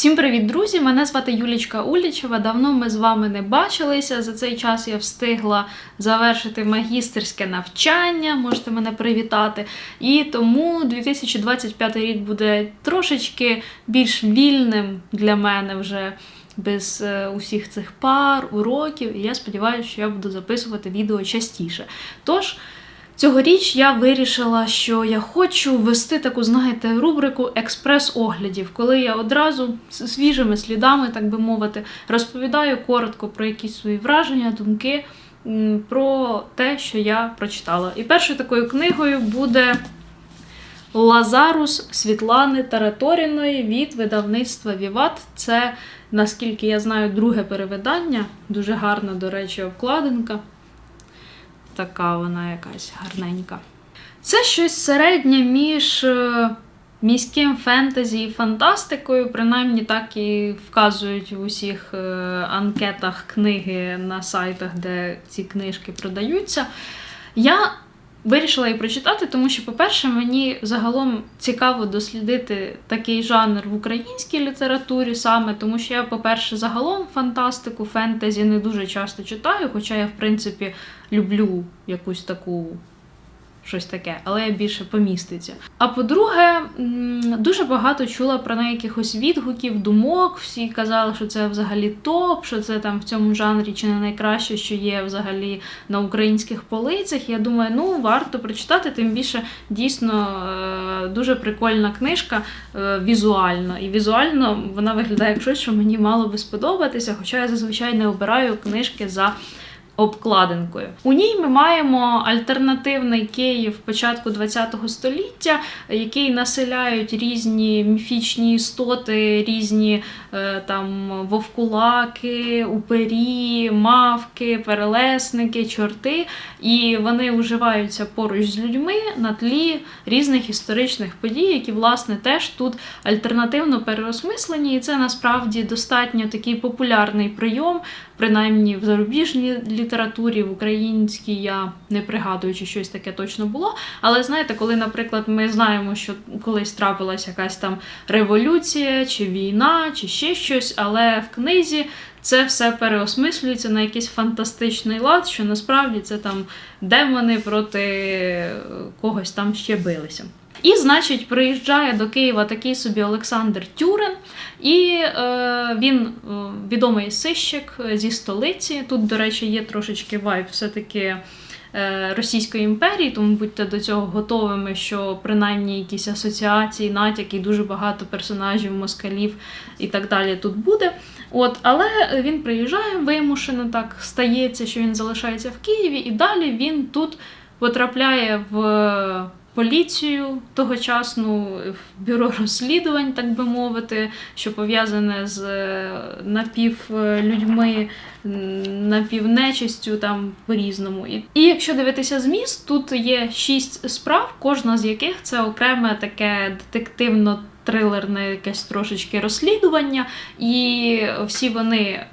Всім привіт, друзі! Мене звати Юлічка Улічева. Давно ми з вами не бачилися. За цей час я встигла завершити магістерське навчання. Можете мене привітати. І тому 2025 рік буде трошечки більш вільним для мене вже. Без е, усіх цих пар, уроків, і я сподіваюся, що я буду записувати відео частіше. Тож, Цьогоріч я вирішила, що я хочу ввести таку, знаєте, рубрику експрес-оглядів, коли я одразу свіжими слідами, так би мовити, розповідаю коротко про якісь свої враження, думки про те, що я прочитала. І першою такою книгою буде Лазарус Світлани Тараторіної від видавництва Віват. Це, наскільки я знаю, друге перевидання. Дуже гарна, до речі, обкладинка така вона якась гарненька. Це щось середнє між е, міським фентезі і фантастикою, принаймні так і вказують в усіх е, анкетах книги на сайтах, де ці книжки продаються. Я вирішила її прочитати, тому що, по-перше, мені загалом цікаво дослідити такий жанр в українській літературі саме, тому що я, по-перше, загалом фантастику, фентезі не дуже часто читаю, хоча я, в принципі, люблю якусь таку. Щось таке, але більше поміститься. А по-друге, дуже багато чула про неї якихось відгуків, думок. Всі казали, що це взагалі топ, що це там в цьому жанрі чи не найкраще, що є взагалі на українських полицях. Я думаю, ну варто прочитати, тим більше дійсно е, дуже прикольна книжка е, візуально. І візуально вона виглядає як щось, що мені мало би сподобатися, хоча я зазвичай не обираю книжки за обкладинкою. У ній ми маємо альтернативний Київ початку ХХ століття, який населяють різні міфічні істоти, різні е, там вовкулаки, упері, мавки, перелесники, чорти. І вони уживаються поруч з людьми на тлі різних історичних подій, які, власне, теж тут альтернативно переосмислені. І це насправді достатньо такий популярний прийом, принаймні в зарубіжній літературі, в українській я не пригадую, чи щось таке точно було. Але знаєте, коли, наприклад, ми знаємо, що колись трапилася якась там революція, чи війна, чи ще щось, але в книзі. Це все переосмислюється на якийсь фантастичний лад, що насправді це там демони проти когось там ще билися. І, значить, приїжджає до Києва такий собі Олександр Тюрин, і е, він е, відомий сищик зі столиці. Тут, до речі, є трошечки вайб все-таки е, Російської імперії, тому будьте до цього готовими, що принаймні якісь асоціації, натяки, дуже багато персонажів, москалів і так далі тут буде. От, Але він приїжджає вимушено, так стається, що він залишається в Києві, і далі він тут потрапляє в поліцію тогочасну, бюро розслідувань, так би мовити, що пов'язане з е, напівлюдьми, напівнечистю, там по-різному. І якщо дивитися зміст, тут є шість справ, кожна з яких це окреме таке детективно. Трилерне якесь трошечки розслідування, і всі вони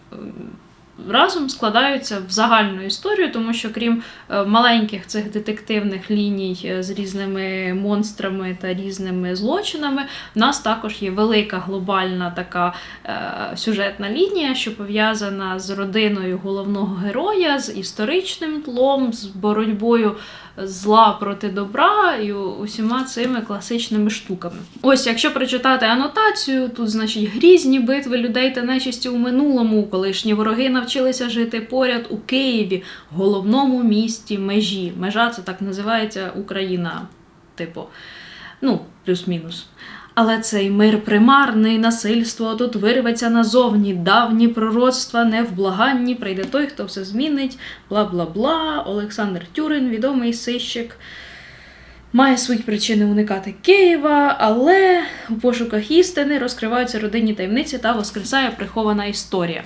разом складаються в загальну історію, тому що крім е, маленьких цих детективних ліній е, з різними монстрами та різними злочинами, в нас також є велика глобальна така е, сюжетна лінія, що пов'язана з родиною головного героя, з історичним тлом, з боротьбою зла проти добра і усіма цими класичними штуками. Ось, якщо прочитати анотацію, тут, значить, грізні битви людей та нечисті у минулому, колишні вороги навчилися жити поряд у Києві, головному місті межі. Межа це так називається Україна, типу, ну, плюс-мінус. Але цей мир примарний, насильство тут вирветься назовні, давні пророцтва невблаганні, прийде той, хто все змінить, бла бла бла. Олександр Тюрин, відомий сищик, має свої причини уникати Києва, але у пошуках істини розкриваються родинні таємниці та воскресає прихована історія.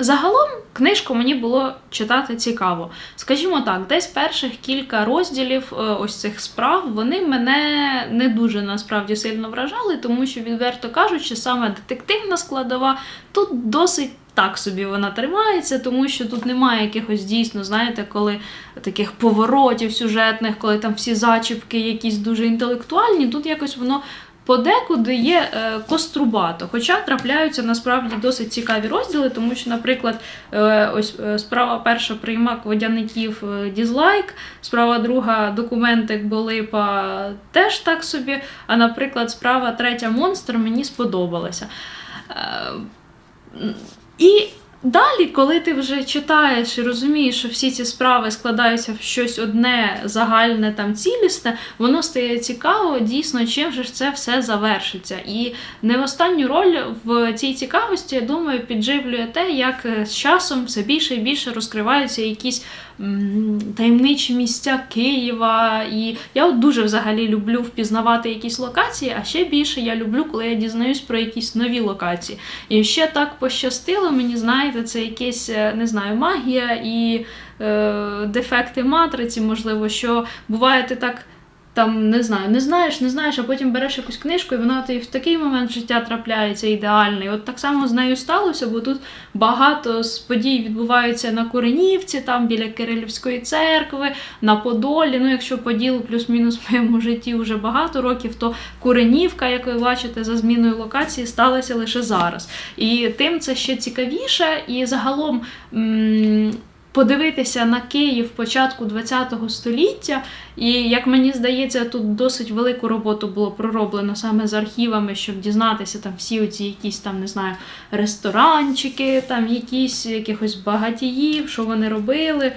Загалом книжку мені було читати цікаво. Скажімо так, десь перших кілька розділів е, ось цих справ вони мене не дуже насправді сильно вражали, тому що, відверто кажучи, саме детективна складова тут досить. Так собі вона тримається, тому що тут немає якихось дійсно, знаєте, коли таких поворотів сюжетних, коли там всі зачіпки якісь дуже інтелектуальні. Тут якось воно подекуди є е, кострубато. Хоча трапляються насправді досить цікаві розділи, тому що, наприклад, е, ось е, справа перша приймак водяників дізлайк, справа друга документик Болипа теж так собі. А наприклад, справа третя монстр мені сподобалася. І далі, коли ти вже читаєш і розумієш, що всі ці справи складаються в щось одне загальне там цілісне, воно стає цікаво дійсно, чим же ж це все завершиться. І не в останню роль в цій цікавості, я думаю, підживлює те, як е, з часом все більше і більше розкриваються якісь таємничі місця Києва. І я от дуже взагалі люблю впізнавати якісь локації, а ще більше я люблю, коли я дізнаюсь про якісь нові локації. І ще так пощастило, мені знаєте, це якесь, е, не знаю, магія і е, дефекти матриці, можливо, що буває ти так. Там не знаю, не знаєш, не знаєш, а потім береш якусь книжку, і вона тобі в такий момент життя трапляється ідеальний. От так само з нею сталося, бо тут багато з подій відбуваються на Куренівці, там біля Кирилівської церкви, на Подолі. Ну, якщо Поділ плюс-мінус в моєму житті вже багато років, то Куренівка, як ви бачите, за зміною локації сталася лише зараз. І тим це ще цікавіше, і загалом. м- Подивитися на Київ початку ХХ століття, і як мені здається, тут досить велику роботу було пророблено саме з архівами, щоб дізнатися там всі оці якісь там, не знаю, ресторанчики, там якісь якихось багатіїв, що вони робили.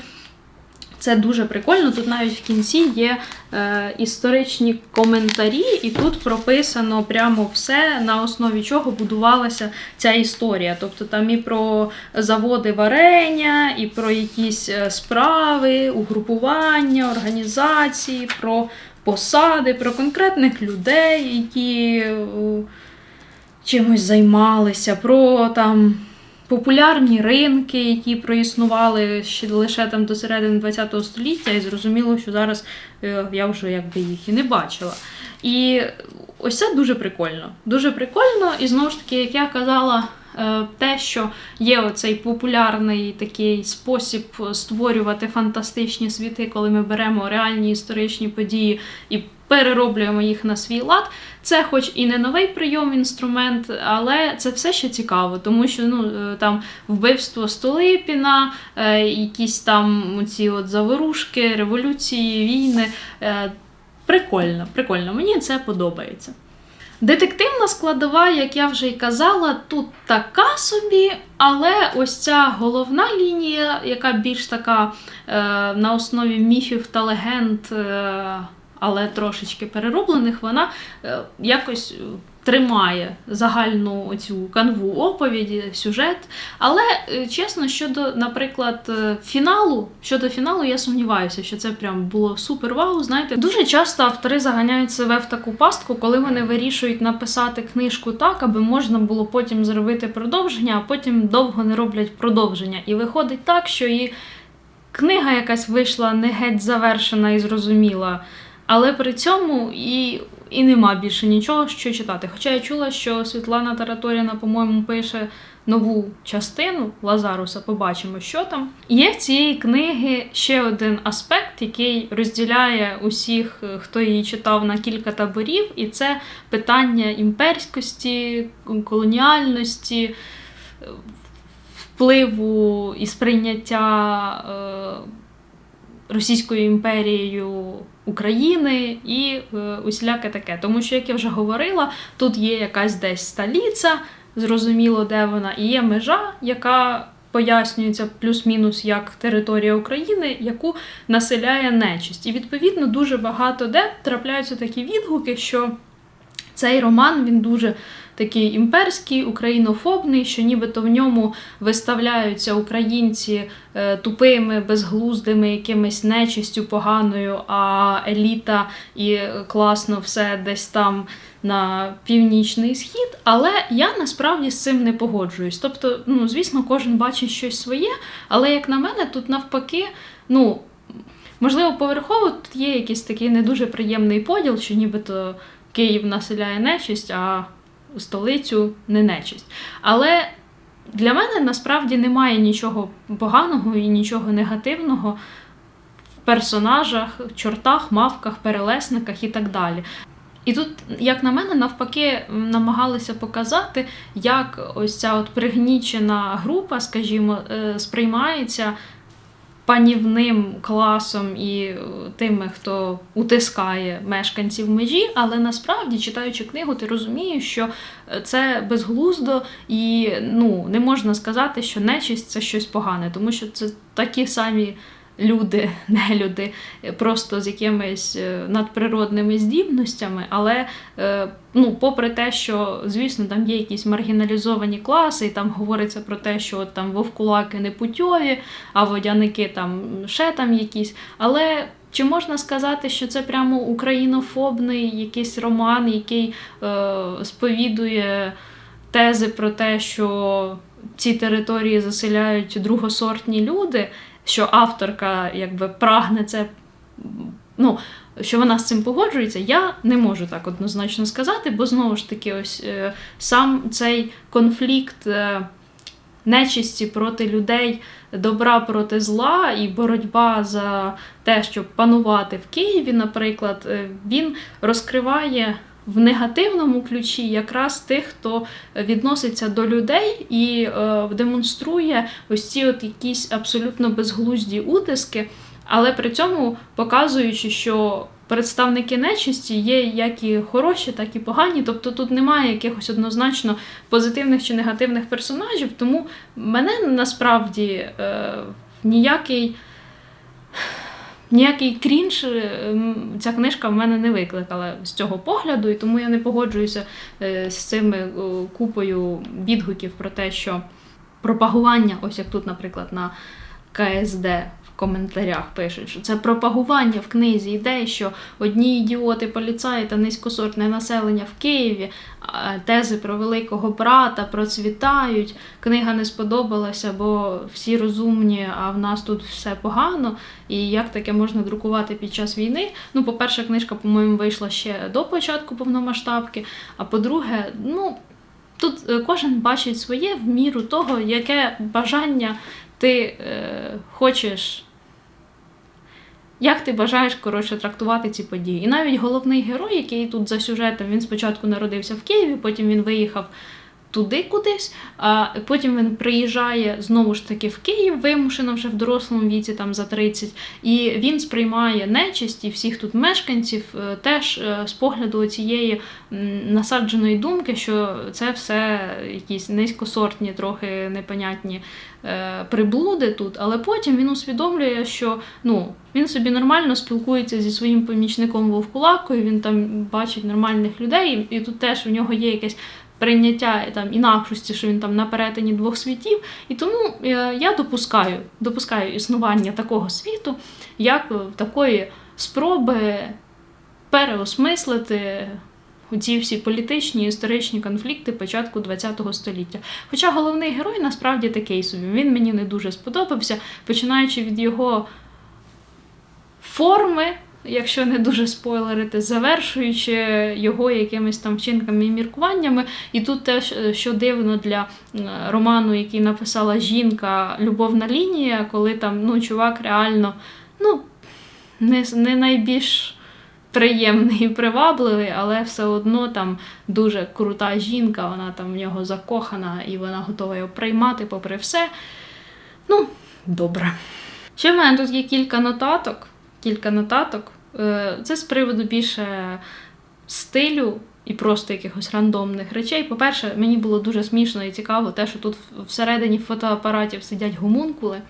Це дуже прикольно. Тут навіть в кінці є е, історичні коментарі, і тут прописано прямо все, на основі чого будувалася ця історія. Тобто там і про заводи варення, і про якісь е, справи, угрупування, організації, про посади, про конкретних людей, які е, чимось займалися, про там популярні ринки, які проіснували ще лише там до середини ХХ століття, і зрозуміло, що зараз е, я вже якби їх і не бачила. І ось це дуже прикольно. Дуже прикольно, і знову ж таки, як я казала. е, Те, що є оцей популярний такий спосіб створювати фантастичні світи, коли ми беремо реальні історичні події і перероблюємо їх на свій лад, це хоч і не новий прийом, інструмент, але це все ще цікаво, тому що ну е, там вбивство Столипіна, е, якісь там ці от заворушки, революції, війни. е, Прикольно, прикольно, мені це подобається. Детективна складова, як я вже й казала, тут така собі, але ось ця головна лінія, яка більш така е, на основі міфів та легенд, е, але трошечки перероблених, вона е, якось е, тримає загальну оцю канву оповіді, сюжет. Але е, чесно, щодо, наприклад, фіналу, щодо фіналу, я сумніваюся, що це прям було супер вау. Знаєте, дуже часто автори заганяють себе в таку пастку, коли вони вирішують написати книжку так, аби можна було потім зробити продовження, а потім довго не роблять продовження. І виходить так, що і книга якась вийшла не геть завершена і зрозуміла. Але при цьому і, і нема більше нічого, що читати. Хоча я чула, що Світлана Тараторіна, по-моєму, пише нову частину Лазаруса, побачимо, що там. Є в цієї книги ще один аспект, який розділяє усіх, е, хто її читав на кілька таборів, і це питання імперськості, колоніальності, е, впливу і сприйняття. Е, Російською імперією України і е, усіляке таке. Тому що, як я вже говорила, тут є якась десь столиця, зрозуміло, де вона, і є межа, яка пояснюється плюс-мінус як територія України, яку населяє нечисть. І відповідно дуже багато де трапляються такі відгуки, що цей роман він дуже такий імперський, українофобний, що нібито в ньому виставляються українці е, тупими, безглуздими, якимись нечистю поганою, а еліта і класно все десь там на північний схід. Але я насправді з цим не погоджуюсь. Тобто, ну, звісно, кожен бачить щось своє, але як на мене, тут навпаки, ну. Можливо, поверхово тут є якийсь такий не дуже приємний поділ, що нібито Київ населяє нечисть, а столицю не нечисть. Але для мене насправді немає нічого поганого і нічого негативного в персонажах, чортах, мавках, перелесниках і так далі. І тут, як на мене, навпаки, намагалися показати, як ось ця от пригнічена група, скажімо, е, сприймається панівним класом і е, тими, хто утискає мешканців межі, але насправді, читаючи книгу, ти розумієш, що е, це безглуздо і ну, не можна сказати, що нечисть це щось погане, тому що це такі самі. Люди, не люди, просто з якимись е, надприродними здібностями, але е, ну, попри те, що, звісно, там є якісь маргіналізовані класи, і там говориться про те, що от там вовкулаки не путьові, а водяники там ще там якісь. Але чи можна сказати, що це прямо українофобний якийсь роман, який е, сповідує тези про те, що ці території заселяють другосортні люди? що авторка якби прагне це. Ну, що вона з цим погоджується, я не можу так однозначно сказати, бо знову ж таки, ось е, сам цей конфлікт е, нечисті проти людей, добра проти зла і боротьба за те, щоб панувати в Києві, наприклад, е, він розкриває. В негативному ключі якраз тих, хто відноситься до людей і е, демонструє ось ці от якісь абсолютно безглузді утиски, але при цьому показуючи, що представники нечисті є як і хороші, так і погані. Тобто тут немає якихось однозначно позитивних чи негативних персонажів, тому мене насправді е, ніякий. Ніякий крінж е, ця книжка в мене не викликала з цього погляду, і тому я не погоджуюся е, з цими е, купою відгуків про те, що пропагування, ось як тут, наприклад, на КСД коментарях пишуть, що це пропагування в книзі ідей, що одні ідіоти поліцаї та низькосортне населення в Києві, тези про великого брата процвітають. Книга не сподобалася, бо всі розумні, а в нас тут все погано. І як таке можна друкувати під час війни? Ну, по-перше, книжка, по-моєму, вийшла ще до початку повномасштабки. А по-друге, ну. Тут е, кожен бачить своє в міру того, яке бажання ти е, хочеш, як ти бажаєш коротше, трактувати ці події. І навіть головний герой, який тут за сюжетом, він спочатку народився в Києві, потім він виїхав туди кудись, а потім він приїжджає знову ж таки в Київ, вимушено вже в дорослому віці, там за 30, і він сприймає нечисть і всіх тут мешканців е, теж е, з погляду цієї насадженої думки, що це все якісь низькосортні, трохи непонятні е, приблуди тут. Але потім він усвідомлює, що ну. Він собі нормально спілкується зі своїм помічником Вовкулакою, він там бачить нормальних людей, і тут теж у нього є якесь прийняття там інакшості, що він там на перетині двох світів. І тому е, я допускаю, допускаю існування такого світу, як такої спроби переосмислити. Ці всі політичні історичні конфлікти початку ХХ століття. Хоча головний герой насправді такий собі. Він мені не дуже сподобався, починаючи від його форми, якщо не дуже спойлерити, завершуючи його якимись там вчинками і міркуваннями. І тут теж, е, що дивно для роману, який написала жінка Любовна лінія, коли там ну, чувак реально ну, не, не найбільш. Приємний і привабливий, але все одно там дуже крута жінка, вона там в нього закохана і вона готова його приймати попри все. Ну, добре. Ще в мене тут є кілька нотаток кілька нотаток. Е, це з приводу більше стилю і просто якихось рандомних речей. По-перше, мені було дуже смішно і цікаво те, що тут всередині фотоапаратів сидять гомункули.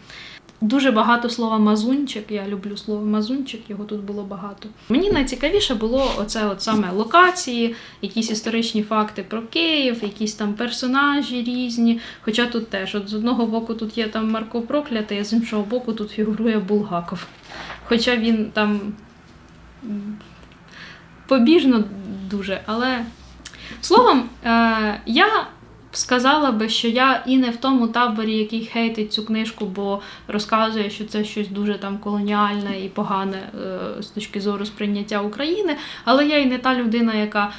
Дуже багато слова мазунчик. Я люблю слово мазунчик, його тут було багато. Мені найцікавіше було оце от саме локації, якісь історичні факти про Київ, якісь там персонажі різні. Хоча тут теж от з одного боку тут є там Марко Проклятий, а з іншого боку тут фігурує Булгаков. Хоча він там побіжно дуже, але словом, е, я сказала би, що я і не в тому таборі, який хейтить цю книжку, бо розказує, що це щось дуже там колоніальне і погане е, з точки зору сприйняття України. Але я і не та людина, яка.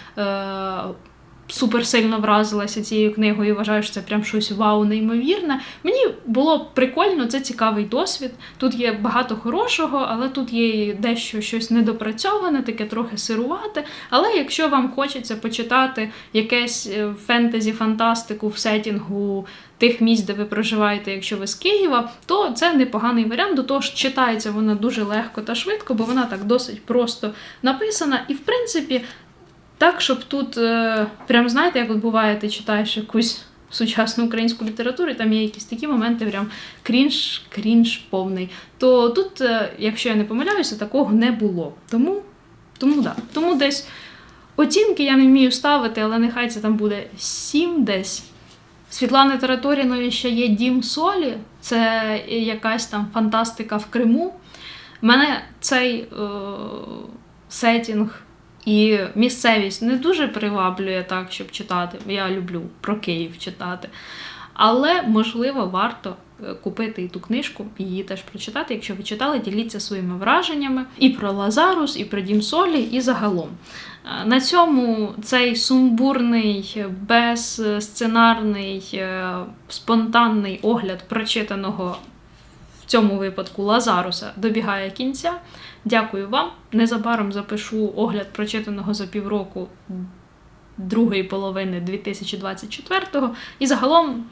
Е, супер сильно вразилася цією книгою і вважаю, що це прям щось вау, неймовірне. Мені було прикольно, це цікавий досвід. Тут є багато хорошого, але тут є дещо щось недопрацьоване, таке трохи сирувате. Але якщо вам хочеться почитати якесь е, фентезі, фантастику в сетінгу тих місць, де ви проживаєте, якщо ви з Києва, то це непоганий варіант. До того ж, читається вона дуже легко та швидко, бо вона так досить просто написана. І в принципі, так, щоб тут, е, прям знаєте, як от буває, ти читаєш якусь сучасну українську літературу, і там є якісь такі моменти, прям крінж, крінж повний. То тут, е, якщо я не помиляюся, такого не було. Тому, тому да. Тому десь оцінки я не вмію ставити, але нехай це там буде 7 десь. Світлани Тараторіної ще є Дім Солі, це якась там фантастика в Криму. Мене цей е, сетінг і місцевість не дуже приваблює так, щоб читати. Я люблю про Київ читати. Але, можливо, варто е, купити і ту книжку, її теж прочитати. Якщо ви читали, діліться своїми враженнями і про Лазарус, і про Дім Солі, і загалом. Е, На цьому цей сумбурний, безсценарний, е, спонтанний огляд прочитаного в цьому випадку Лазаруса добігає кінця. Дякую вам. Незабаром запишу огляд прочитаного за півроку другої половини 2024-го. І загалом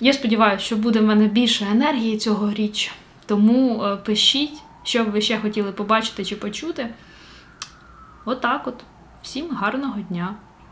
я сподіваюся, що буде в мене більше енергії цього річ. Тому е, пишіть, що б ви ще хотіли побачити чи почути. Отак от. Всім гарного дня!